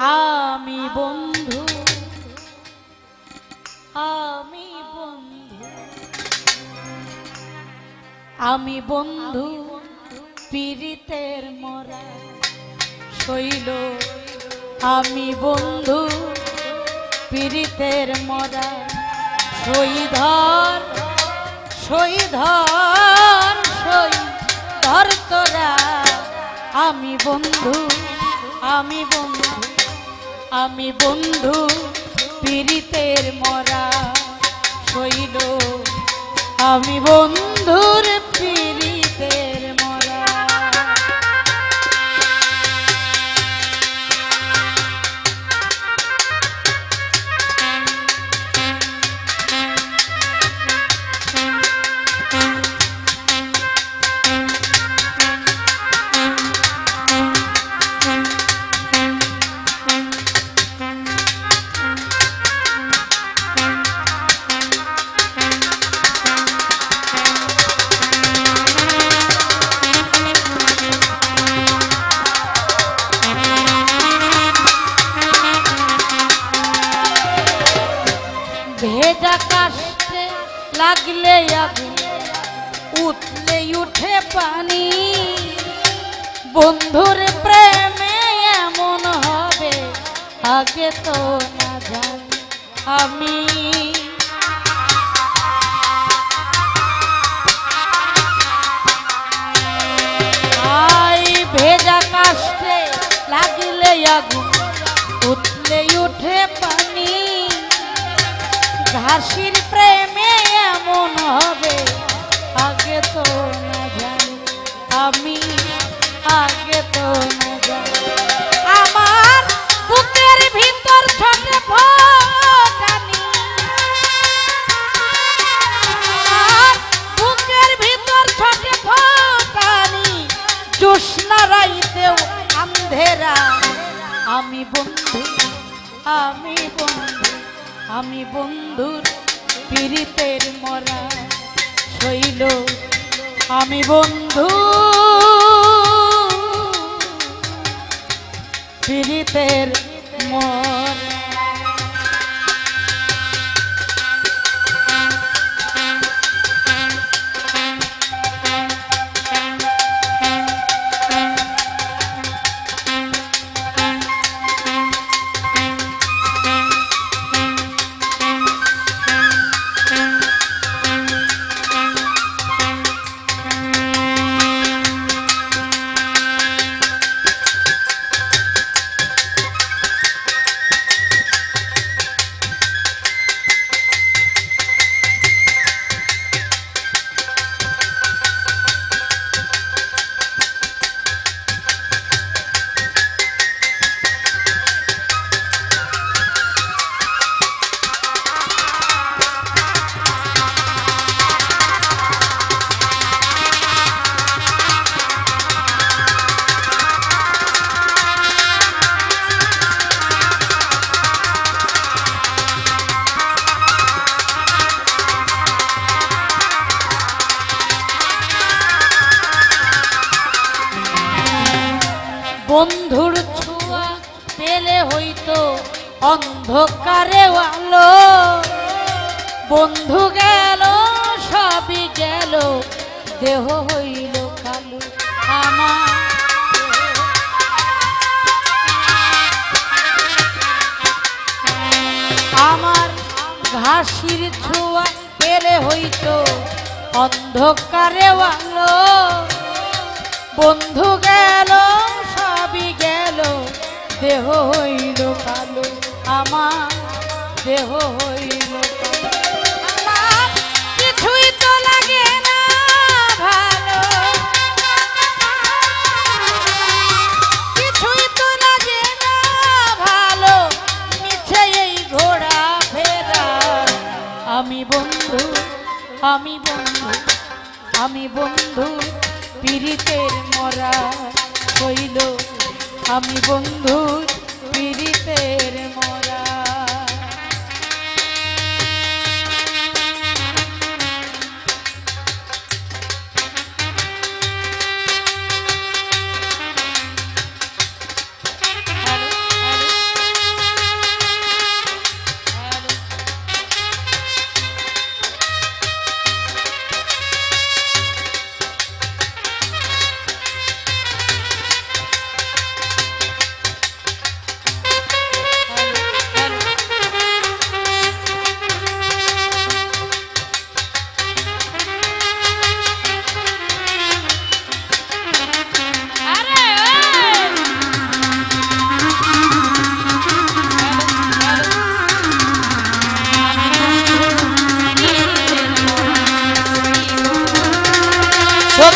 আমি বন্ধু আমি বন্ধু আমি বন্ধু, পীড়িতের মরা শৈল। আমি বন্ধু, পীড়িতের মরা শহীধর শহীধর শহীধর তোরা। আমি বন্ধু আমি বন্ধু। আমি বন্ধু পীড়িতের মরা শৈল। আমি বন্ধুর পানি। বন্ধুর প্রেমে এমন হবে, আগে তো না জানি আমি। আই ভেজা কাশতে লাগলে আগুন, উঠলে উঠে পানি। ঘাসির প্রেমে এমন হবে, আগে তো না আমি আগে তো আমার বুকের ভিতর ছোটে ফোটানি। বুকের ভিতর ছোটে ফোটানি। জোৎস্না রাইতেও আন্ধেরা। আমি বন্ধু আমি বন্ধু, আমি বন্ধুর পীড়িতের মরা। শৈল আমি বন্ধু পীড়িতের মরা বন্ধুর ছোঁয়া পেলে হইতো অন্ধকারে আলো। বন্ধু গেল, সবই গেল, দেহ হইল কালো, আমার আমার ঘাসির ছোঁয়া পেলে হইতো অন্ধকারে আলো। বন্ধু গেল দেহ হইল কালো আমার দেহ হইল কালো। আমার কিছুই তো লাগে না ভালো। কিছুই তো লাগে না ভালো। মিছে এই ঘোড়া ফেরা। আমি বন্ধু আমি বন্ধু আমি বন্ধু পীড়িতের মরা হইল আমি বন্ধু পীড়িতের মরা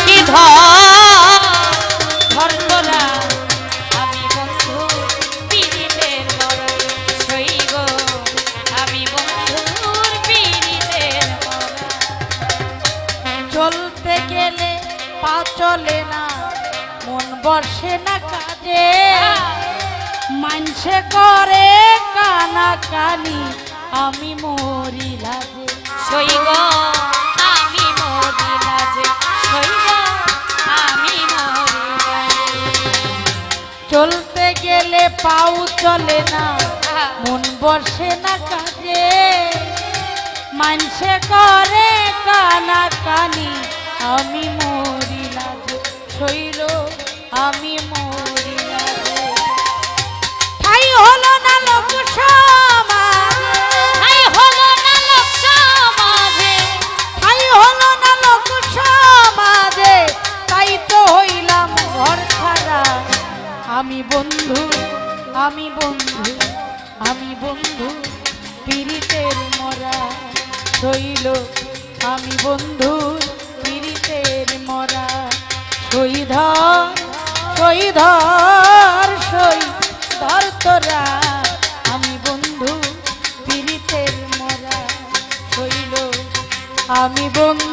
কি ধর। তোরা, আমি বন্ধু পীড়িতের মরণ সই গো। আমি বন্ধুর পীড়িতের চলতে গেলে পা চলে না, মন বসে না কাজে। মানসে করে কানা কানি আমি মরি লাজে সইগ চলতে গেলে পাও চলে না, মন বসে না কাজে। মানসে করে কানা কানি, আমি মরি লাজে শৈল, আমি মরি লাজে ঠাই হলো না লোক বন্ধু, আমি বন্ধু, পীড়িতের মরা শৈল। আমি বন্ধু, পীড়িতের মরা শহীধর শহীধর শহীধর তোরা। আমি বন্ধু, পীড়িতের মরা শৈল। আমি বন্ধু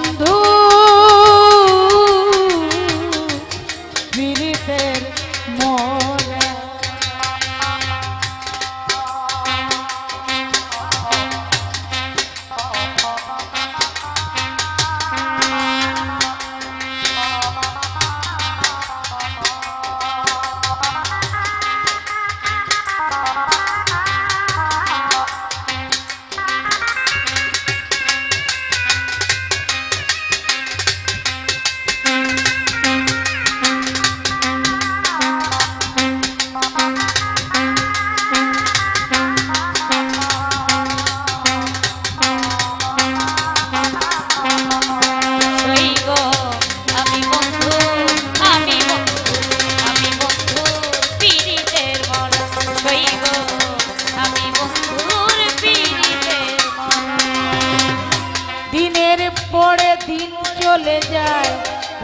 দিনের পরে দিন চলে যায়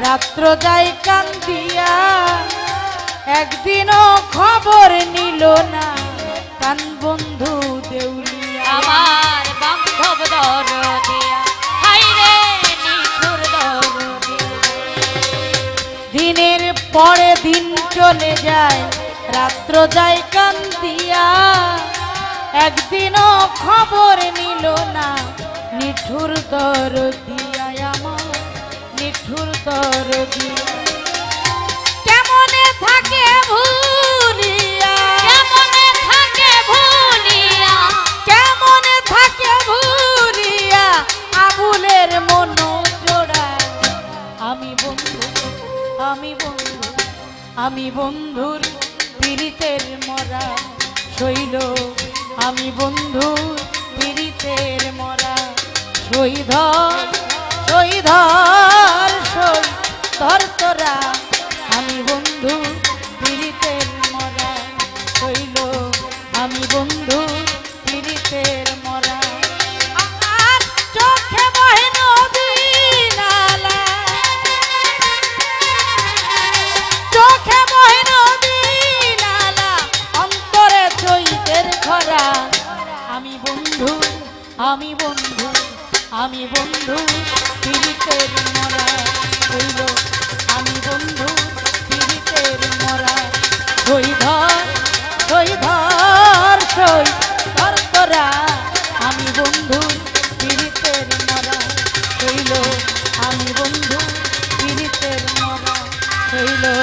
রাত্র যায় কান্দিয়া একদিনও খবর নিল না কান বন্ধু দেউলিয়া। আমার বান্ধব দরদিয়া হাই নিঠুর দিনের পরে দিন চলে যায় রাত্র যায় কান্দিয়া একদিনও খবর নিল না নিঠুর আমার নিঠুর দিয়া কেমনে থাকে ভুলিয়া? কেমনে থাকে ভুলিয়া? কেমনে থাকে ভুলিয়া? আবুলের মন জোড়া আমি বন্ধু আমি বন্ধু আমি বন্ধুর পীড়িতের মরা। শৈল আমি বন্ধুর পীড়িতের শৈধর শৈধর আমি বন্ধু পীড়িতের মরা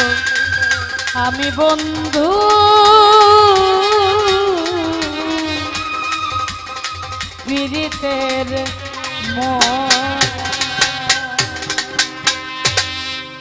আমি বন্ধু পীড়িতের মরা